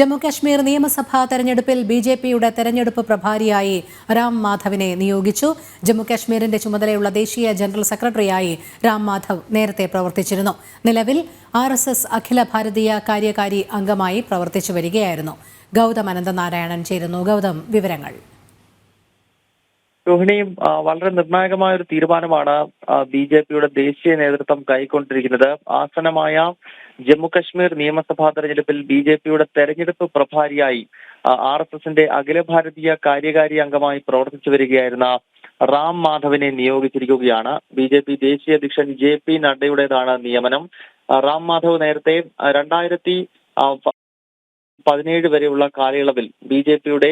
ജമ്മുകശ്മീർ നിയമസഭാ തെരഞ്ഞെടുപ്പിൽ B J പിയുടെ തെരഞ്ഞെടുപ്പ് പ്രഭാരിയായി രാം മാധവിനെ നിയോഗിച്ചു. ജമ്മുകശ്മീരിന്റെ ചുമതലയുള്ള ദേശീയ ജനറൽ സെക്രട്ടറിയായി രാം മാധവ് നേരത്തെ പ്രവർത്തിച്ചിരുന്നു. നിലവിൽ ആർ എസ് എസ് അഖില ഭാരതീയ കാര്യകാരി അംഗമായി പ്രവർത്തിച്ചു വരികയായിരുന്നു. ഗൗതം അനന്തനാരായണൻ ചേരുന്നു. ഗൗതം വിവരങ്ങൾ. രോഹിണിയും വളരെ നിർണായകമായ ഒരു തീരുമാനമാണ് ബി ജെ പിയുടെ ദേശീയ നേതൃത്വം കൈക്കൊണ്ടിരിക്കുന്നത്. ആസന്നമായ ജമ്മു കശ്മീർ നിയമസഭാ തെരഞ്ഞെടുപ്പിൽ ബി ജെ പിയുടെ തെരഞ്ഞെടുപ്പ് പ്രഭാരിയായി ആർ എസ് എസിന്റെ അഖില ഭാരതീയ കാര്യകാരി അംഗമായി പ്രവർത്തിച്ചു വരികയായിരുന്ന റാം മാധവിനെ നിയോഗിച്ചിരിക്കുകയാണ്. ബി ജെ പി ദേശീയ അധ്യക്ഷൻ ജെ പി നഡ്ഡയുടേതാണ് നിയമനം. റാം മാധവ് നേരത്തെ രണ്ടായിരത്തി പതിനേഴ് വരെയുള്ള കാലയളവിൽ ബി ജെ പിയുടെ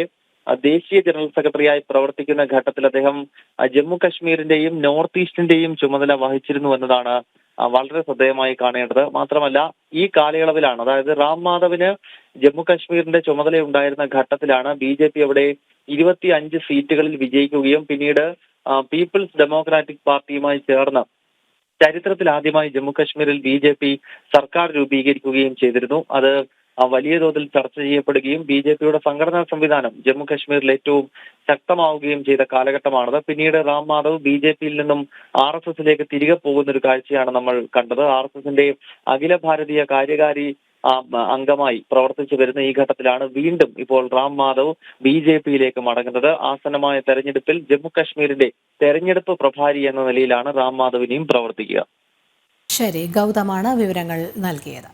ദേശീയ ജനറൽ സെക്രട്ടറിയായി പ്രവർത്തിക്കുന്ന ഘട്ടത്തിൽ അദ്ദേഹം ജമ്മു കശ്മീരിന്റെയും നോർത്ത് ഈസ്റ്റിന്റെയും ചുമതല വഹിച്ചിരുന്നു എന്നതാണ് വളരെ ശ്രദ്ധേയമായി കാണേണ്ടത്. മാത്രമല്ല ഈ കാലയളവിലാണ് അതായത് റാം മാധവിന് ജമ്മു കശ്മീരിന്റെ ചുമതല ഉണ്ടായിരുന്ന ഘട്ടത്തിലാണ് ബി ജെ പി അവിടെ ഇരുപത്തി അഞ്ച് സീറ്റുകളിൽ വിജയിക്കുകയും പിന്നീട് പീപ്പിൾസ് ഡെമോക്രാറ്റിക് പാർട്ടിയുമായി ചേർന്ന് ചരിത്രത്തിൽ ആദ്യമായി ജമ്മു കശ്മീരിൽ ബി ജെ പി സർക്കാർ രൂപീകരിക്കുകയും ചെയ്തിരുന്നു. അത് വലിയ തോതിൽ ചർച്ച ചെയ്യപ്പെടുകയും ബി ജെ പിയുടെ സംഘടനാ സംവിധാനം ജമ്മു കശ്മീരിൽ ഏറ്റവും ശക്തമാവുകയും ചെയ്ത കാലഘട്ടമാണത്. പിന്നീട് റാം മാധവ് ബി ജെ പിയിൽ നിന്നും ആർ എസ് എസിലേക്ക് തിരികെ പോകുന്ന ഒരു കാഴ്ചയാണ് നമ്മൾ കണ്ടത്. ആർ എസ് എസിന്റെ അഖില ഭാരതീയ കാര്യകാരി അംഗമായി പ്രവർത്തിച്ചു വരുന്ന ഈ ഘട്ടത്തിലാണ് വീണ്ടും ഇപ്പോൾ റാം മാധവ് ബി ജെ പിയിലേക്ക് മടങ്ങുന്നത്. ആസന്നമായ തെരഞ്ഞെടുപ്പിൽ ജമ്മു കശ്മീരിന്റെ തെരഞ്ഞെടുപ്പ് പ്രഭാരി എന്ന നിലയിലാണ് റാം മാധവിനെയും പ്രവർത്തിക്കുക. ശരി ഗൗതമാണ് വിവരങ്ങൾ നൽകിയത്.